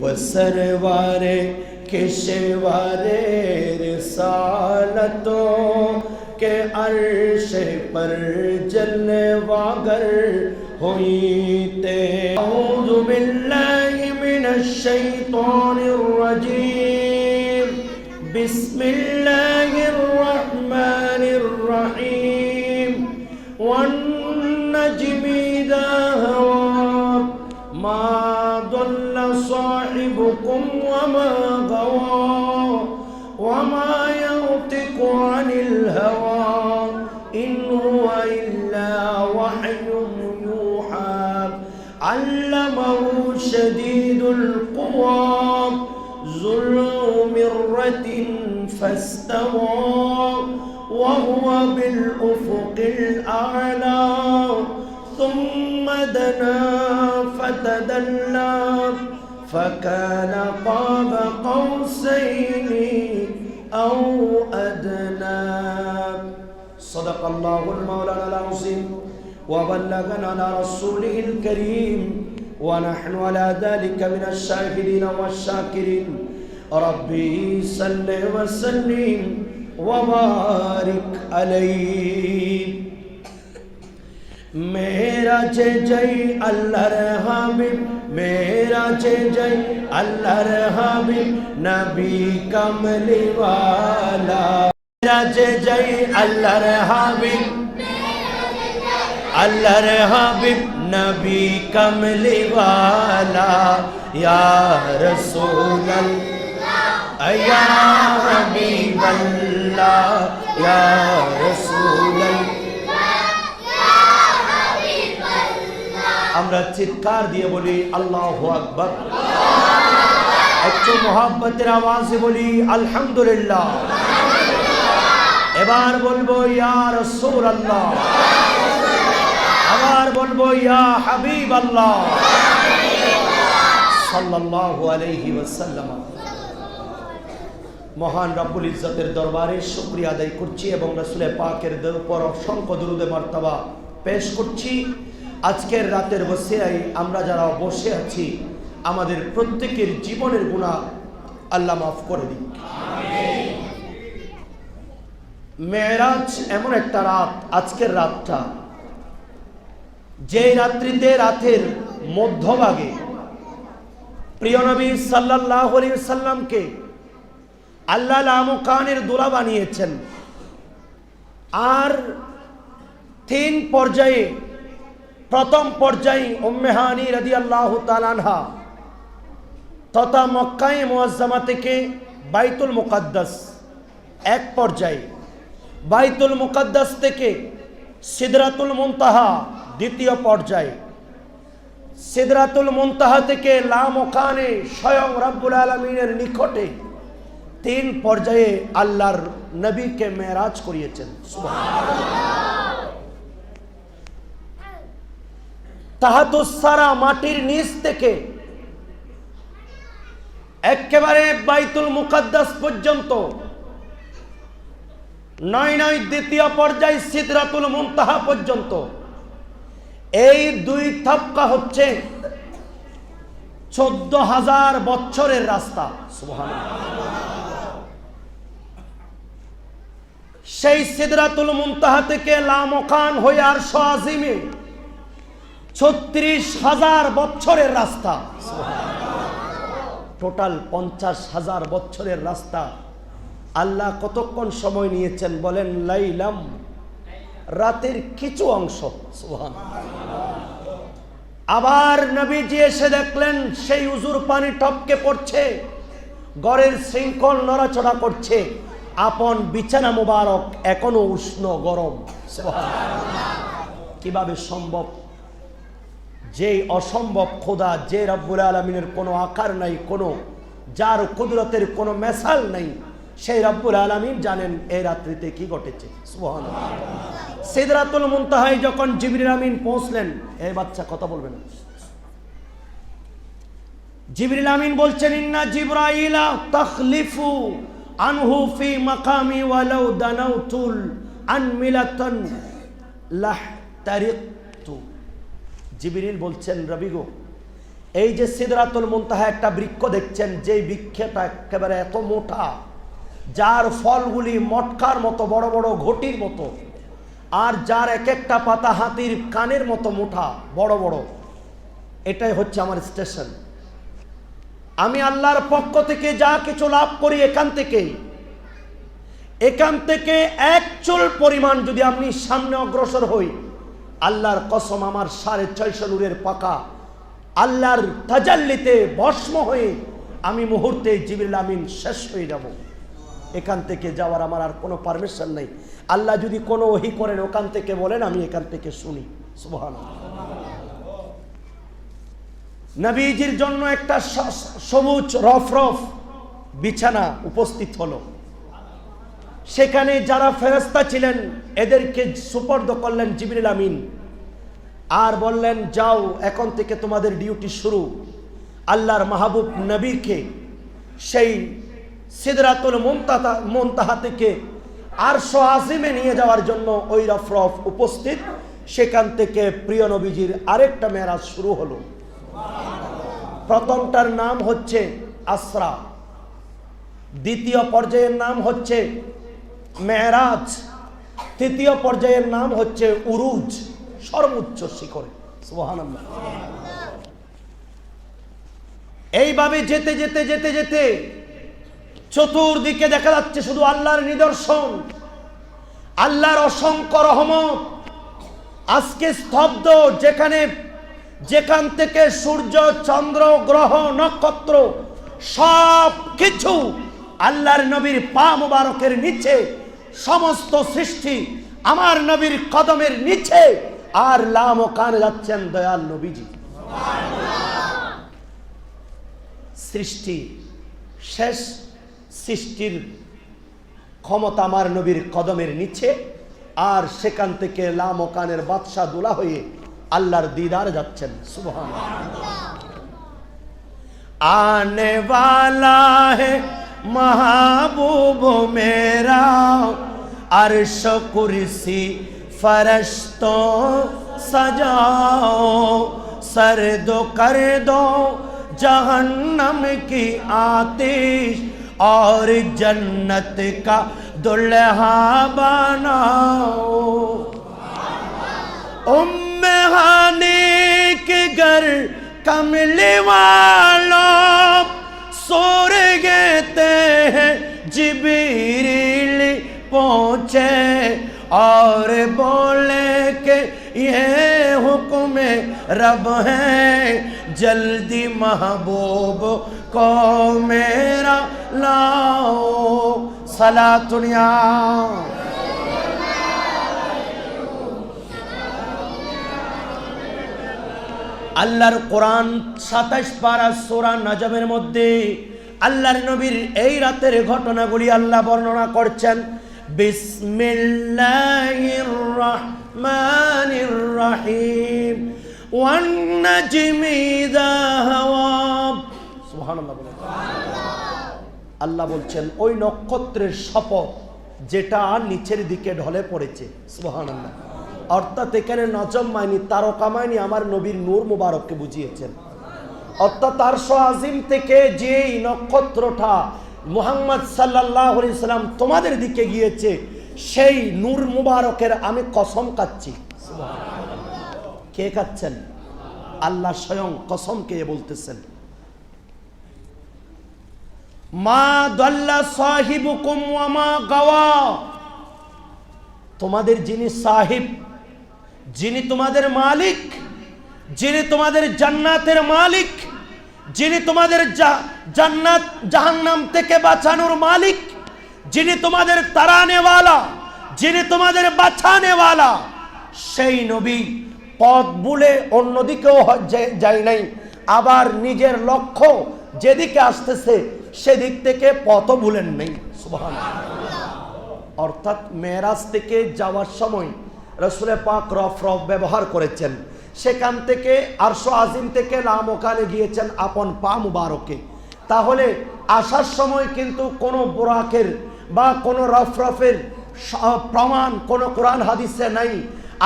वो सरवार किशवार रिसालतों के अर्श पर जलवागर हुई ते। अऊज़ु القوى ذو مرة فاستوى وهو بالأفق الأعلى. ثم دنا فتدلى فكان قاب قوسين أو أدنى. صدق الله المولى العظيم وبلغنا رسوله الكريم ونحن على ذلك من الشاهدين والشاكرين ربي صل وسلم وبارك عليه মেরা যে জয় আল্লাহর হাবিব মেরা যে জয় আল্লাহর হাবিব নবী কমলিওয়ালা মেরা যে জয় আল্লাহর হাবিব আল্লাহর হাবিব ইয়া হাবিবাল্লাহ ইয়া রাসূলুল্লাহ আমরা চিৎকার দিয়ে বলি, আল্লাহ আকবর। একটু মোহাব্বতের আওয়াজে বলি, আলহামদুলিল্লাহ। এবার বলব, ইয়া রসুল আল্লাহ আবার বলব, ইয়া হাবিব আল্লাহ সাল্লাল্লাহু আলাইহি ওয়াসাল্লাম। মহান রব্বুল ইজ্জতের দরবারে শুকরিয়া আদায় করছি এবং রসুলে পাকের উপর অসংখ্য দুরুদে মার্তাবা পেশ করছি। আজকের রাতের বসিয়ায় আমরা যারা বসে আছি, আমাদের প্রত্যেকের জীবনের গুণা আল্লাহ মাফ করে দিন মেয়েরাজ, এমন একটা রাত, আজকের রাতটা। যে রাত্রিতে রাতের মধ্যভাগে প্রিয় নবী সাল্লাহ সাল্লামকে আল্লাহ আমকানের দোলা বানিয়েছেন। আর তিন পর্যায়ে, প্রথম পর্যায়ে উম্মেহানি রাদি আল্লাহ তালানহা তথা মক্কায় মোয়াজ্জামা থেকে বাইতুল মুকাদ্দাস, এক পর্যায়ে। বাইতুল মুকাদ্দাস থেকে সিদরাতুল মুনতাহা দ্বিতীয় পর্যায়ে সিদরাতুল মুনতাহা থেকে লামকানে স্বয়ং রাব্বুল আলমিনের নিকটে তিন পর্যায়ে আল্লাহর নবীকে মেরাজ করিয়েছেন। তাহাতুসারা মাটির নিচ থেকে একেবারে বাইতুল মুকাদ্দাস পর্যন্ত নয় নয় দ্বিতীয় পর্যায় সিদরাতুল মুনতাহা পর্যন্ত এই দুই থাপ্কা হচ্ছে চোদ্দ হাজার বছরের রাস্তা। সেই সিদরাতুল মুনতাহা থেকে লামকান হয়ে আর আজিমে ছত্রিশ হাজার বছরের রাস্তা। টোটাল পঞ্চাশ হাজার বছরের রাস্তা। আল্লাহ কতক্ষণ সময় নিয়েছেন বলেন, লাইলাম। রাতের কিছু অংশ আবার নবীজি এসে দেখলেন, সেই উজুর পানি টপকে পড়ছে গড়ের শৃঙ্খল নড়াচড়া করছে, আপন বিছানা মোবারক এখনও উষ্ণ গরম কীভাবে সম্ভব? যে অসম্ভব খোদা, যে রব্বুল আলমিনের কোনো আকার নাই, কোনো, যার কুদরতের কোনো মেসাল নাই সেই রব্বুল আলমিন জানেন এই রাত্রিতে কি ঘটেছে। সিদরাতুল যখন জিবরিল আমিন পৌঁছলেন এই বাচ্চা কথা বলবেন জিবরিল আমিন বলছেন, ইন্না আনহু ফি মাকামি ওয়ালাউ দানাউতুল আন মিলাতান লাহ তারিকতু জিবরিল বলছেন, রবি গো, এই যে সিদরাতুল মুনতাহা একটা বৃক্ষ দেখছেন, যেই বৃক্ষটা একেবারে এত মোটা যার ফলগুলি মটকার মতো, বড় বড় ঘটির মতো, আর যার এক একটা পাতা হাতির কানের মতো মোটা, বড় বড়। এটাই হচ্ছে আমার স্টেশন। আমি আল্লাহর পক্ষ থেকে যা কিছু লাভ করি এখান থেকেই এখান থেকে এক চুল পরিমাণ যদি আমি সামনে অগ্রসর হই, আল্লাহর কসম আমার সাড়ে ছয়শো নূরের পাকা, আল্লাহর তাজাল্লিতে ভস্ম হয়ে আমি মুহূর্তে জিবিল আমিন শেষ হয়ে যাব। এখান থেকে যাওয়ার আমার আর কোনো পারমিশন নেই। আল্লাহ যদি কোনো ওহি করেন, ওখান থেকে বলেন, আমি এখান থেকে শুনি। সুবহান নবীজির জন্য একটা সবুজ রফ রফ বিছানা উপস্থিত হলো। সেখানে যারা ফেরস্তা ছিলেন, এদেরকে সুপর্দ করলেন জিবরিল আমিন। আর বললেন, যাও, এখন থেকে তোমাদের ডিউটি শুরু। আল্লাহর মাহবুব নবীকে সেই সিদরাতুল মুনতাহা মুনতাহা থেকে আরশ আজিমে নিয়ে যাওয়ার জন্য ওই রফরফ উপস্থিত। সেখান থেকে প্রিয় নবীজির আরেকটা মেরাজ শুরু হলো। প্রথমটার নাম হচ্ছে আসরা। দ্বিতীয় পর্যায়ের নাম হচ্ছে মেহরাজ তৃতীয় পর্যায়ের নাম হচ্ছে উরুজ। সর্বোচ্চ শিখরে। এইভাবে যেতে যেতে যেতে যেতে চতুর্দিকে দেখা যাচ্ছে শুধু আল্লাহর নিদর্শন, আল্লাহর অসংখ্য রহমত। আজকে স্তব্ধ যেখানে, যেখান থেকে সূর্য, চন্দ্র, গ্রহ, নক্ষত্র সব কিছু আল্লাহর নবীর পা মুবারকের নিচে, সমস্ত সৃষ্টি আমার নবীর কদমের নিচে, আর লাম ও কানে যাচ্ছেন দয়াল নবীজি। সৃষ্টি শেষ সৃষ্টির ক্ষমতা আমার নবীর কদমের নিচে আর সেখান থেকে লাম ও কানের বাদশাহ দোলা হয়ে আল্লাহর দিদার যাচ্ছেন সুবহান आने वाला है महबूब मेरा अर्श कुर्सी फरश्तों सजाओ सर दो कर दो जहन्नम की आतिश और जन्नत का दुल्हा बनाओ। उम्मे हानी के घर कमले वालों सोर गए हैं, जिबरील पहुँचे और बोले के یہ حکم رب ہے جلدی محبوب کو میرا لاؤ سلا دنیا আল্লাহর কোরআন সাতাশ পারা সোরা নাজামের মধ্যে আল্লাহর নবীর এই রাতের ঘটনাগুলি আল্লাহ বর্ণনা করছেন। বিসমিল্লাহির রহমানির রহিম। ওয়ান নাজমি ইযা হাওয়া। সুবহানাল্লাহ বলেন। আল্লাহ বলছেন, ওই নক্ষত্রের শপথ যেটা নিচের দিকে ঢলে পড়েছে। সুবহানাল্লাহ। অর্থাৎ এখানে নজম মাইনি, তারকা মাইনি আমার নবীর নূর মুবারককে বুঝিয়েছেন। অর্থাৎ তার আজিম থেকে যেই নক্ষত্রটা মুহাম্মদ সাল্লাহ সাল্লাম তোমাদের দিকে গিয়েছে, সেই নূর মুবারকের আমি কসম কাচ্ছি। কে খাচ্ছেন আল্লাহ স্বয়ং কসম কে বলতেছেন? তোমাদের যিনি সাহিব, যিনি তোমাদের মালিক, যিনি তোমাদের জান্নাতের মালিক যিনি তোমাদের জান্নাত, জাহান্নাম থেকে বাঁচানোর মালিক, যিনি তোমাদের তারানেওয়ালা যিনি তোমাদের বাঁচানেওয়ালা সেই নবী পথ বুলে অন্যদিকেও যায় নাই, আবার নিজের লক্ষ্য যেদিকে আসতেছে সেদিক থেকে পথ ভুলেন নেই। অর্থাৎ মেরাজ থেকে যাওয়ার সময় রসুলে পাক রফ রফ ব্যবহার করেছেন। সেখান থেকে আরশো আজিম থেকে লামোকানে গিয়েছেন আপন পা মুবারকে। তাহলে আসার সময় কিন্তু কোনো বোরাকের বা কোনো রফরফের প্রমাণ, কোনো কোরআন হাদিসে নাই।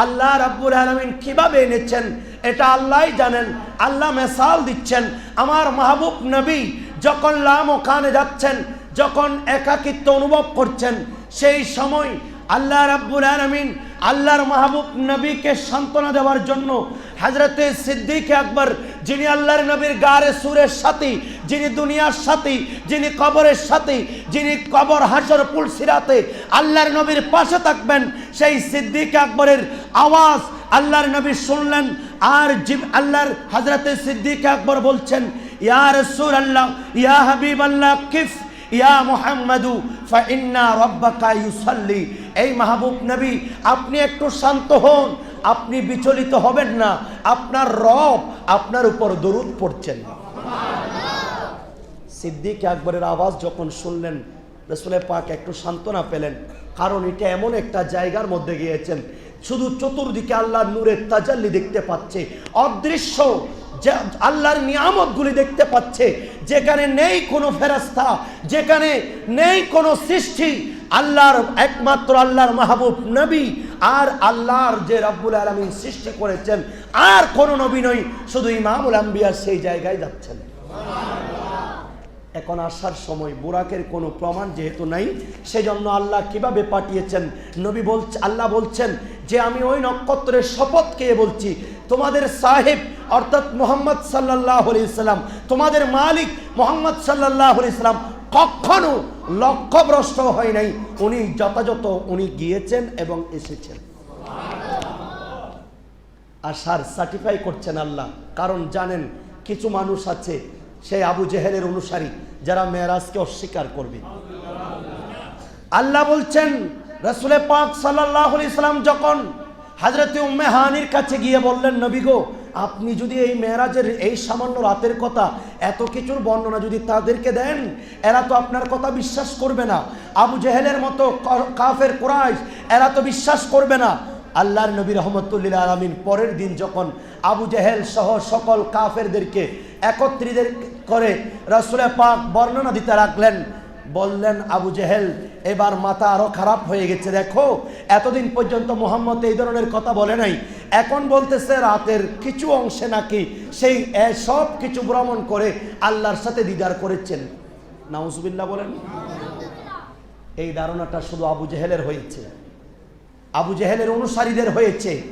আল্লাহ রাব্বুল আলমিন কীভাবে এনেছেন, এটা আল্লাহই জানেন, আল্লাহ মেসাল দিচ্ছেন। আমার মাহবুব নবী যখন লাম ওখানে যাচ্ছেন, যখন একাকিত্ব অনুভব করছেন, সেই সময় আল্লাহ রাব্বুল আলমিন আল্লাহর মাহবুব নবীকে সান্ত্বনা দেওয়ার জন্য হাজরতে সিদ্দিক আকবর, যিনি আল্লাহর নবীর গারে সুরের সাথী, যিনি দুনিয়ার সাথী, যিনি কবরের সাথী, যিনি কবর হাসর পুল সিরাতে আল্লাহর নবীর পাশে থাকবেন, সেই সিদ্দিক আকবরের আওয়াজ আল্লাহর নবী শুনলেন। আর জিব, আল্লাহর হাজরতে সিদ্দিক আকবর বলছেন, ইয়া রসুল আল্লাহ ইয়া হাবিব আল্লাহ কিফ। ইয়া মুহাম্মাদু ফাইন্না রব্বাকা ইউসাল্লি। এই মাহবুব নবী, আপনি একটু শান্ত হন, আপনি বিচলিত হবেন না, আপনার রব আপনার উপর দরুদ পড়ছেন। সিদ্দিক আকবরের আওয়াজ যখন শুনলেন, রসুলের পাক একটু সান্ত্বনা পেলেন, কারণ এটা এমন একটা জায়গার মধ্যে গিয়েছেন, শুধু চতুর্দিকে আল্লাহ নূরের তাজাল্লি দেখতে পাচ্ছে, অদৃশ্য যে আল্লাহর নিয়ামতগুলি দেখতে পাচ্ছে, যেখানে নেই কোনো ফেরাস্তা যেখানে নেই কোনো সৃষ্টি, আল্লাহর একমাত্র আল্লাহর মাহবুব নবী, আর আল্লাহর যে রব্বুল আলমিন সৃষ্টি করেছেন, আর কোনো নবী নই, শুধু ইমামুল আম্বিয়ার সেই জায়গায় যাচ্ছেন। এখন আসার সময়, বোরাকের কোনো প্রমাণ যেহেতু নাই, সেজন্য আল্লাহ কীভাবে পাঠিয়েছেন? নবী বলছে, আল্লাহ বলছেন যে, আমি ওই নক্ষত্রের শপথ খেয়ে বলছি, তোমাদের সাহেব অর্থাৎ মোহাম্মদ সাল্লাহ ইসলাম তোমাদের মালিক মোহাম্মদ সাল্লাহ ইসলাম কখনো লক্ষ্যভ্রষ্ট হয় নাই। উনি যথাযথ উনি গিয়েছেন এবং এসেছেন। আসার সার্টিফাই করছেন আল্লাহ। কারণ জানেন কিছু মানুষ আছে, সেই আবু জেহেলের অনুসারী, যারা মেয়েরাজকে অস্বীকার করবে। আল্লাহ বলছেন রসুলে পাক সাল্লাহ ইসলাম যখন হাজরতে উম্মে হানির কাছে গিয়ে বললেন, নবী গো আপনি যদি এই মেয়েরাজের এই সামান্য রাতের কথা এত কিছুর বর্ণনা যদি তাদেরকে দেন, এরা তো আপনার কথা বিশ্বাস করবে না। আবু জেহেলের মতো কাফের কোরআশ এরা তো বিশ্বাস করবে না। আল্লাহর নবী রহমতুল্লিল আলমিন পরের দিন যখন আবু জেহেল সহ সকল কাফেরদেরকে একত্রিত করে রসুলে পাক বর্ণনা দিতে রাখলেন বললেন, আবু জেহেল, এবার মাথা আরও খারাপ হয়ে গেছে, দেখো। এতদিন পর্যন্ত মোহাম্মদ এই ধরনের কথা বলে নাই। এখন বলতেছে, রাতের কিছু অংশে নাকি সেই সব কিছু ভ্রমণ করে আল্লাহর সাথে দিদার করেছেন। নাউজুবিল্লাহ বলেন। এই ধারণাটা শুধু আবু জেহেলের হয়েছে। আবু জেহেলের অনুসারীদের হয়েছে।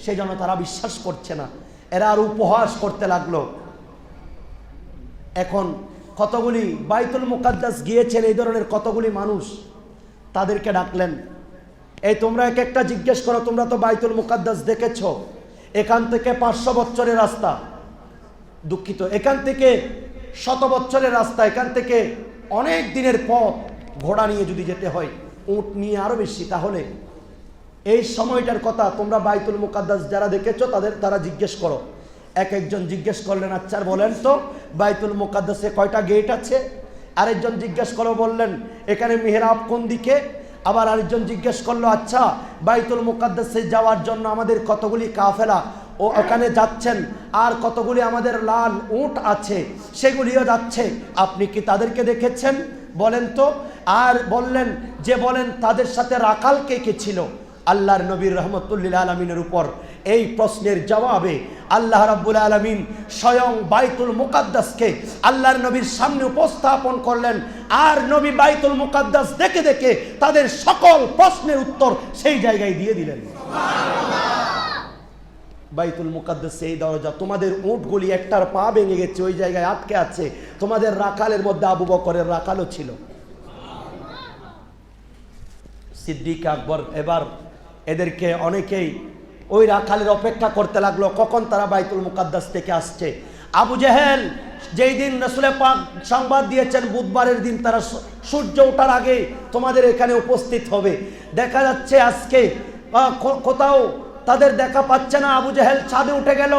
সেই জন্য তারা বিশ্বাস করছে না। এরা আর উপহাস করতে লাগল। এখন কতগুলি বাইতুল মুকাদ্দাস গিয়েছেন এই ধরনের কতগুলি মানুষ? তাদেরকে ডাকলেন। এই তোমরা এক একটা জিজ্ঞেস করো, তোমরা তো বাইতুল মুকাদ্দাস দেখেছ। এখান থেকে পাঁচশো বছরের রাস্তা। দুঃখিত। এখান থেকে শত বছরের রাস্তা। এখান থেকে অনেক দিনের পথ ঘোড়া নিয়ে যদি যেতে হয়, উট নিয়ে আরও বেশি, তাহলে এই সময়টার কথা তোমরা বাইতুল মুকাদ্দাস যারা দেখেছ, তাদের, তারা জিজ্ঞেস করো। এক একজন জিজ্ঞেস করলেন আচ্ছা বলেন তো, বাইতুল মুকাদ্দাসে কয়টা গেট আছে? আরেকজন জিজ্ঞেস করো বললেন, এখানে মেহরাব কোন দিকে? আবার আরেকজন জিজ্ঞেস করল আচ্ছা বাইতুল মুকাদ্দাসে যাওয়ার জন্য আমাদের কতগুলি কাফেলা ও ওখানে যাচ্ছেন? আর কতগুলি আমাদের লাল উট আছে? সেগুলিও যাচ্ছে। আপনি কি তাদেরকে দেখেছেন? বলেন তো। আর বললেন, যে বলেন, তাদের সাথে রাখাল কে কে ছিল? আল্লাহর নবীর রহমতুল্লিল আলমিনের উপর এই প্রশ্নের জবাবে আল্লাহ রাব্বুল আলমিন স্বয়ং বাইতুল মুকাদ্দাসকে আল্লাহর নবীর সামনে উপস্থাপন করলেন। আর নবী বাইতুল মুকাদ্দাস দেখে দেখে তাদের সকল প্রশ্নের উত্তর সেই জায়গায় দিয়ে দিলেন। বাইতুল মুকাদ্দাস সেই দরজা তোমাদের উঁটগুলি একটার পা ভেঙে গেছে ওই জায়গায় আটকে আছে। তোমাদের রাখালের মধ্যে আবু বকরের রাখালও ছিল। সিদ্দিক আকবর এবার এদেরকে অনেকেই ওই রাখালের অপেক্ষা করতে লাগল, কখন তারা বাইতুল মুকাদ্দাস থেকে আসছে? আবু জেহেল, যেই দিন রসুলে পাক সংবাদ দিয়েছেন, বুধবারের দিন তারা সূর্য ওঠার আগে তোমাদের এখানে উপস্থিত হবে। দেখা যাচ্ছে আজকে কোথাও তাদের দেখা পাচ্ছে না, আবু জেহেল ছাদে উঠে গেল।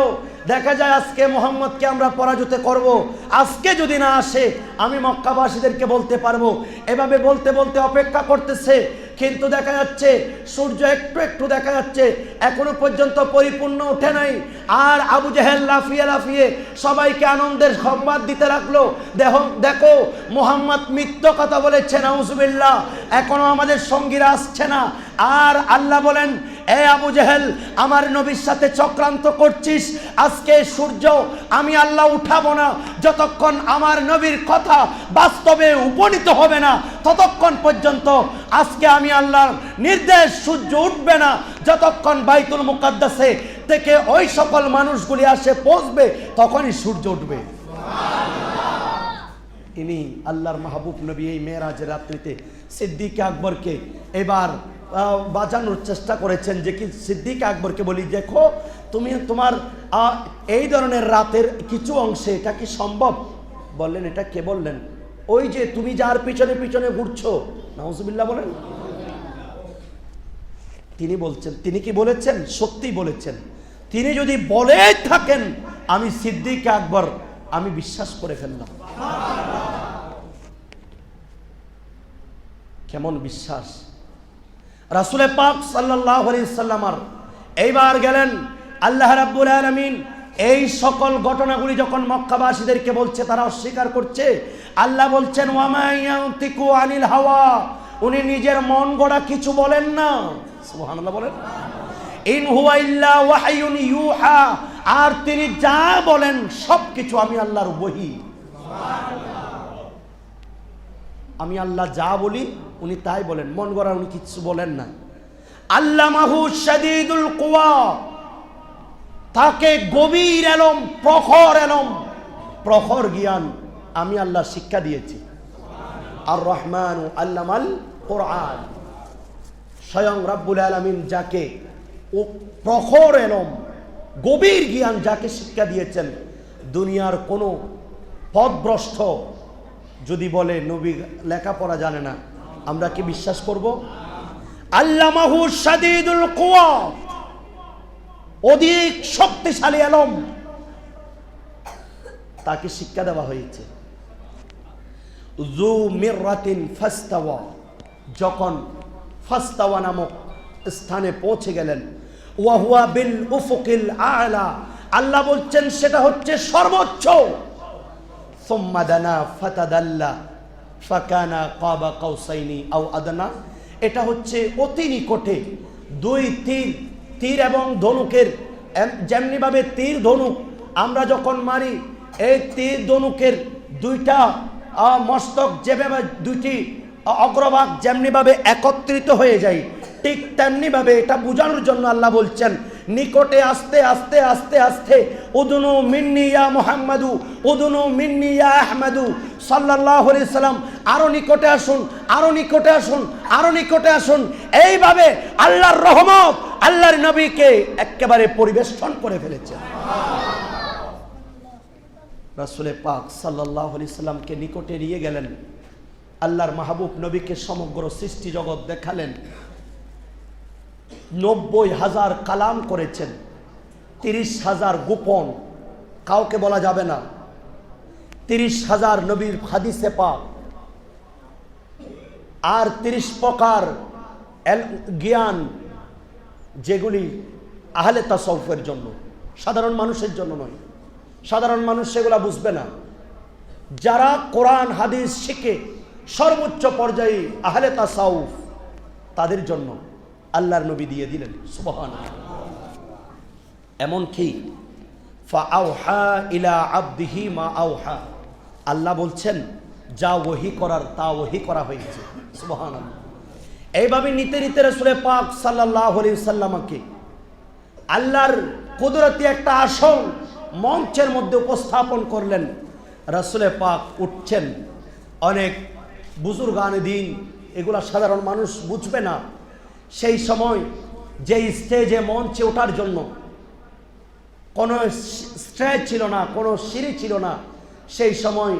দেখা যায় আজকে মোহাম্মদকে আমরা পরাজিত করব। আজকে যদি না আসে, আমি মক্কাবাসীদেরকে বলতে পারব। এভাবে বলতে বলতে অপেক্ষা করতেছে কিন্তু দেখা যাচ্ছে, সূর্য একটু একটু দেখা যাচ্ছে, এখনও পর্যন্ত পরিপূর্ণ ওঠে নাই। আর আবু জেহেল লাফিয়ে লাফিয়ে সবাইকে আনন্দের সংবাদ দিতে লাগল দেহ দেখো, মোহাম্মদ মিথ্য কথা বলেছে, নাউজুবিল্লাহ, এখনও আমাদের সঙ্গীরা আসছে না। আর আল্লাহ বলেন, এ আবু জেহেল, আমার নবীর সাথে চক্রান্ত করছিস, আজকে সূর্য, আমি আল্লাহ উঠাবো না, যতক্ষণ আমার নবীর কথা বাস্তবে উপনীত হবে না ততক্ষণ পর্যন্ত আজকে আমি আল্লাহর নির্দেশ সূর্য উঠবে না। যতক্ষণ বাইতুল মুকাদ্দাসে থেকে ওই সকল মানুষগুলি আসে পৌঁছবে তখনই সূর্য উঠবে। ইনি আল্লাহর মাহবুব নবী এই মেয়েরাজের রাত্রিতে সিদ্দিক আকবরকে এবার আহ, বাঁচানোর চেষ্টা করেছেন যে কি সিদ্দিক আকবরকে বলি দেখো তুমি তোমার এই ধরনের রাতের কিছু অংশে এটা কি সম্ভব? বললেন এটা কে বললেন? ওই যে তুমি যার পিছনে পিছনে ঘুরছো, নাউজুবিল্লাহ বলেন। তিনি বলছেন, তিনি কি বলেছেন? সত্যি বলেছেন। তিনি যদি বলে থাকেন, আমি সিদ্দিক আকবর, আমি বিশ্বাস করে ফেললাম। কেমন বিশ্বাস? রাসুলে পাক সাল্লাহ সাল্লামার এইবার গেলেন, আল্লাহ রাব্বুল আলমিন এই সকল ঘটনাগুলি যখন মক্কাবাসীদেরকে বলছে, তারা অস্বীকার করছে আল্লাহ বলছেন ওয়ামাইয়ান্তিকু আনিল হাওয়া। উনি নিজের মন গড়া কিছু বলেন না। সুবহানাল্লাহ বলেন। ইন হুয়া ইল্লা ওয়াহায়ুন ইউহা। আর তিনি যা বলেন সব কিছু আমি আল্লাহর বহি আমি আল্লাহ যা বলি, উনি তাই বলেন। মন গড়া উনি কিচ্ছু বলেন না। আল্লামাহু শাদীদুল কুয়া তাকে গভীর এলম, প্রখর এলম, প্রখর জ্ঞান। আমি আল্লাহ শিক্ষা দিয়েছি। আর রহমান আল্লামাল কোরআন। স্বয়ং রাব্বুল আলমিন যাকে ও প্রখর এলম, গভীর জ্ঞান যাকে শিক্ষা দিয়েছেন, দুনিয়ার কোনো পথভ্রষ্ট যদি বলে নবী লেখাপড়া জানে না, আমরা কি বিশ্বাস করব? কুয়া অধিক শক্তিশালী আলম তাকে শিক্ষা দেওয়া হয়েছে। জু মিরাতিন ফাস্তাওয়া। যখন ফাস্তাওয়া নামক স্থানে পৌঁছে গেলেন ওয়াহুয়া বিল উফুকিল আলা। আল্লাহ বলছেন, সেটা হচ্ছে সর্বোচ্চ। সুম্মা দানা ফাতাদাল্লা, ফাকানা কাবা কাউসাইনি আও আদনা। এটা হচ্ছে অতি নিকটে দুই তীর তীর এবং ধনুকের যেমনিভাবে তীর ধনুক আমরা যখন মারি, এই তীর ধনুকের দুইটা মস্তক যেভাবে আহ, অগ্রভাগ যেমনিভাবে একত্রিত হয়ে যায় ঠিক তেমনিভাবে এটা বোঝানোর জন্য আল্লাহ বলছেন নিকটে আস্তে আস্তে আস্তে আস্তে উদুনু মিন্নিয়া মোহাম্মদু উদুনু মিন্নি ইয়া আহমাদু সাল্লাল্লাহু সাল্লাম আরও নিকটে আসুন আরও নিকটে আসুন আরও নিকটে আসুন এইভাবে আল্লাহর রহমত আল্লাহর নবীকে একেবারে পরিবেষ্টন করে ফেলেছে। রাসূলে পাক সাল্লাল্লাহু আলাইহি সাল্লামকে নিকটে নিয়ে গেলেন। আল্লাহর মাহবুব নবীকে সমগ্র সৃষ্টি জগৎ দেখালেন। নব্বই হাজার কালাম করেছেন। তিরিশ হাজার গোপন। কাউকে বলা যাবে না। তিরিশ হাজার নবীর হাদিসে পাক। আর তিরিশ প্রকার জ্ঞান যেগুলি আহলে তাসৌফের জন্য, সাধারণ মানুষের জন্য নয়। সাধারণ মানুষ সেগুলা বুঝবে না। যারা কোরআন, হাদিস শিখে সর্বোচ্চ পর্যায়ে আহলে তাসাউফ, তাদের জন্য আল্লাহর নবী দিয়ে দিলেন। সুবহান এমন কি? ফাআউহা ইলা আবদিহি মা আউহা আল্লাহ বলছেন, যা ওহি করার তা ওহি করা হয়েছে। সুবহান এইভাবে নিতে নিতে রসুলে পাক সাল্লাহ সাল্লামাকে আল্লাহর কুদরতি একটা আসন মঞ্চের মধ্যে উপস্থাপন করলেন। রসুলে পাক উঠছেন। অনেক বুজুর্গান দিন, এগুলা সাধারণ মানুষ বুঝবে না। সেই সময় যে স্টেজে মঞ্চে ওঠার জন্য কোনো স্ট্রেজ ছিল না, কোনো সিঁড়ি ছিল না, সেই সময়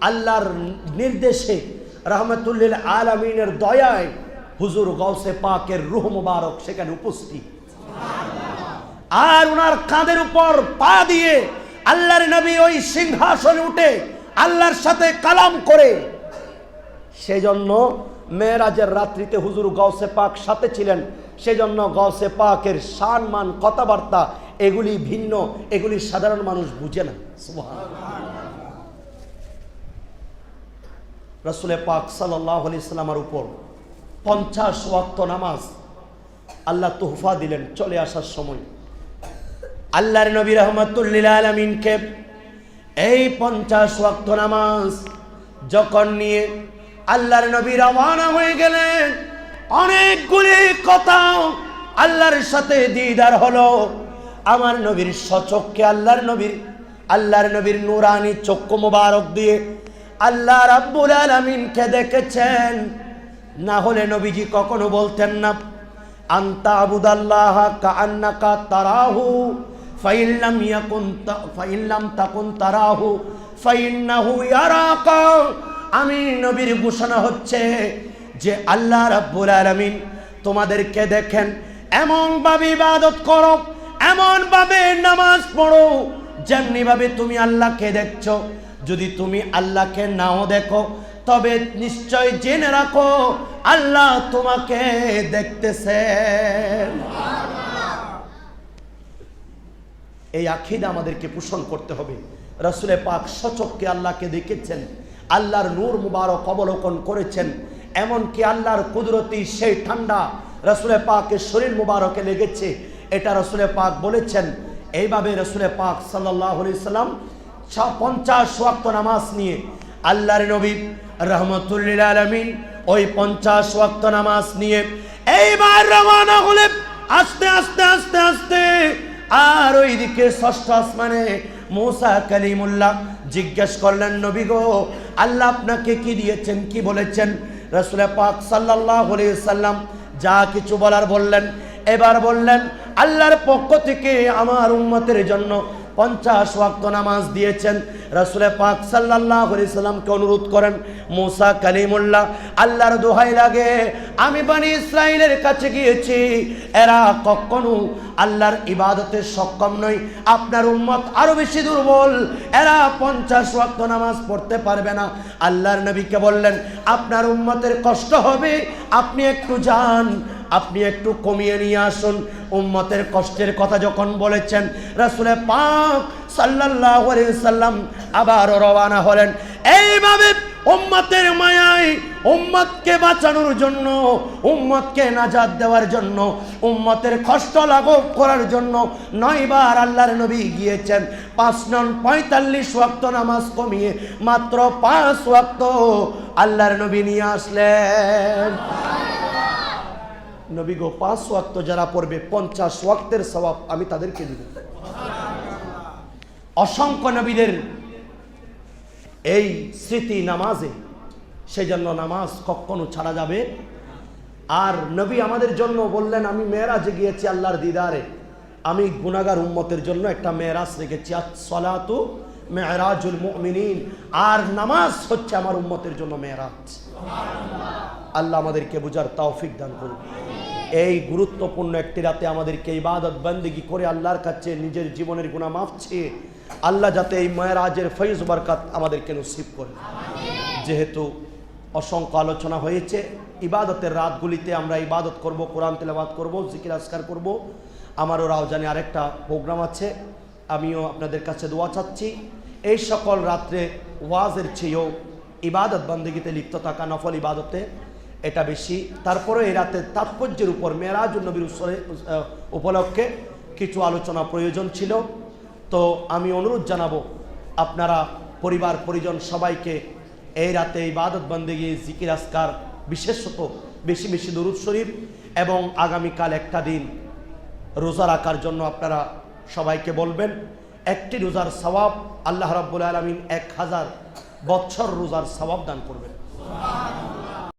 আল্লাহর নির্দেশে রহমতুল্লিল আলমিনের দয়ায় হুজুর গৌসে পাকের রুহ মুবারক সেখানে উপস্থিত। আর ওনার কাঁধের উপর পা দিয়ে আল্লাহর নবী ওই সিংহাসনে উঠে আল্লাহর সাথে কালাম করে। সেজন্য মেয়েরাজের রাত্রিতে হুজুর গৌসে পাক সাথে ছিলেন। সেজন্য গৌসে পাকের সম্মান কথাবার্তা এগুলি ভিন্ন, এগুলি সাধারণ মানুষ বুঝে না। রসুলে পাক সাল্লাহ উপর পঞ্চাশ ওয়াক্ত নামাজ আল্লাহ তোহফা দিলেন চলে আসার সময়। আল্লাহর নবী রহমতুল্লিল আলমিনকে এই পঞ্চাশ ওয়াক্ত নামাজ যখন নিয়ে আল্লাহর নবী রওয়ানা হয়ে গেলেন অনেকগুলি কথা আল্লাহর সাথে দিদার হলো। আমার নবীর সচক্ষে আল্লাহর নবীর আল্লাহর নবীর নুরানি চক্ষু মোবারক দিয়ে আল্লাহ রাব্বুল আলামিনকে দেখেছেন। না হলে নবীজি কখনো বলতেন না, আন্তা আবুদাল্লাহ কান্নাকা তারাহু ফাইল্লাম ফাইল্লাম তাকুন তারাহু ফাইন্নাহু আমি নবীর ঘোষণা হচ্ছে যে আল্লাহ রাব্বুল আলামিন তোমাদেরকে দেখেন এমন ভাবে ইবাদত করো এমন ভাবে নামাজ পড়ো যেমনি ভাবে তুমি আল্লাহকে দেখছ। যদি তুমি আল্লাহকে নাও দেখো, তবে নিশ্চয় জেনে রাখো, আল্লাহ তোমাকে দেখতেছেন এই আখিদা আমাদেরকে পোষণ করতে হবে। রসুলে পাক সচককে আল্লাহকে দেখেছেন, আল্লাহর নূর মুবারক অবলোকন করেছেন, এমনকি আল্লাহর কুদরতি সেই ঠান্ডা রসুলে পাকের শরীর মুবারকে লেগেছে। এটা রসুলে পাক বলেছেন, এইভাবে রসুলে পাক সাল্লাহ সাল্লাম পঞ্চাশ ওয়াক্ত নামাজ নিয়ে আল্লাহর নবী রহমতুল্লিল আলমিন ওই পঞ্চাশ ওয়াক্ত নামাজ নিয়ে এইবার রওনা হলে আস্তে আস্তে আস্তে আস্তে আর ওইদিকে ষষ্ঠ আসমানে মৌসা কালিমুল্লাহ জিজ্ঞেস করলেন, নবী গো, আল্লাহ আপনাকে কি দিয়েছেন, কি বলেছেন? রসুল পাক সাল্লাহ সাল্লাম যা কিছু বলার বললেন। এবার বললেন, আল্লাহর পক্ষ থেকে আমার উন্মতের জন্য পঞ্চাশ ওয়াক্ত নামাজ দিয়েছেন। রাসুলে পাক সাল্লাহ সাল্লামকে অনুরোধ করেন, মুসা কালিমুল্লাহ, আল্লাহর দোহাই লাগে, আমি বানি ইসরায়েলের কাছে গিয়েছি। এরা কখনো আল্লাহর ইবাদতে সক্ষম নয়। আপনার উম্মত আরও বেশি দুর্বল। এরা পঞ্চাশ ওয়াক্ত নামাজ পড়তে পারবে না। আল্লাহর নবীকে বললেন, আপনার উম্মতের কষ্ট হবে, আপনি একটু যান। আপনি একটু কমিয়ে নিয়ে আসুন। উম্মতের কষ্টের কথা যখন বলেছেন, রাসুলে পাক সাল্লাহ সাল্লাম আবার রওয়ানা হলেন। এইভাবে উম্মতের মায়ায় উম্মতকে বাঁচানোর জন্য, উম্মতকে নাজাদ দেওয়ার জন্য, উম্মতের কষ্ট লাঘব করার জন্য নয়বার আল্লাহর নবী গিয়েছেন। পাঁচ নন পঁয়তাল্লিশ ওয়াক্ত নামাজ কমিয়ে মাত্র পাঁচ ওয়াক্ত আল্লাহর নবী নিয়ে আসলেন। নবী গো, পাঁচ ওয়াক্ত যারা পড়বে, পঞ্চাশ ওয়াক্তের স্বভাব আমি তাদেরকে দিব। অসংখ্য নবীদের এই স্মৃতি নামাজে সেই জন্য নামাজ কখনো ছাড়া যাবে। আর নবী আমাদের জন্য বললেন, আমি মেয়েরাজে গিয়েছি আল্লাহর দিদারে। আমি গুনাগার উম্মতের জন্য একটা মেয়েরাজ রেখেছি। সলাতু মেয়েরাজুল মুমিনিন। আর নামাজ হচ্ছে আমার উম্মতের জন্য মেয়েরাজ। আল্লাহ আমাদেরকে বুঝার তৌফিক দান করুন। এই গুরুত্বপূর্ণ একটি রাতে আমাদেরকে ইবাদত, বন্দিগি করে আল্লাহর কাছে নিজের জীবনের গুণা চেয়ে আল্লাহ যাতে এই মেয়েরাজের ফৈজ বরকাত আমাদেরকে নসিব করে। যেহেতু অসংখ্য আলোচনা হয়েছে, ইবাদতের রাতগুলিতে আমরা ইবাদত করব, কোরআন তেলাবাদ করব, জিকির আসকার করব। আমারও রাওজানে আরেকটা প্রোগ্রাম আছে, আমিও আপনাদের কাছে দোয়া চাচ্ছি। এই সকল রাত্রে ওয়াজের চেয়েও ইবাদত বন্দেগিতে লিপ্ত থাকা নফল ইবাদতে এটা বেশি। তারপরে এই রাতের তাৎপর্যের উপর মেরাজ নবীর উপলক্ষে কিছু আলোচনা প্রয়োজন ছিল। তো আমি অনুরোধ জানাব, আপনারা পরিবার, পরিজন সবাইকে এই রাতে এই ইবাদত বন্দেগি জিকির আসকার বিশেষত বেশি বেশি দরুদ শরীফ এবং আগামীকাল একটা দিন রোজা রাখার জন্য আপনারা সবাইকে বলবেন। একটি রোজার সওয়াব আল্লাহ রাব্বুল আলমিন এক হাজার বছর রোজার সওয়াব দান করবেন।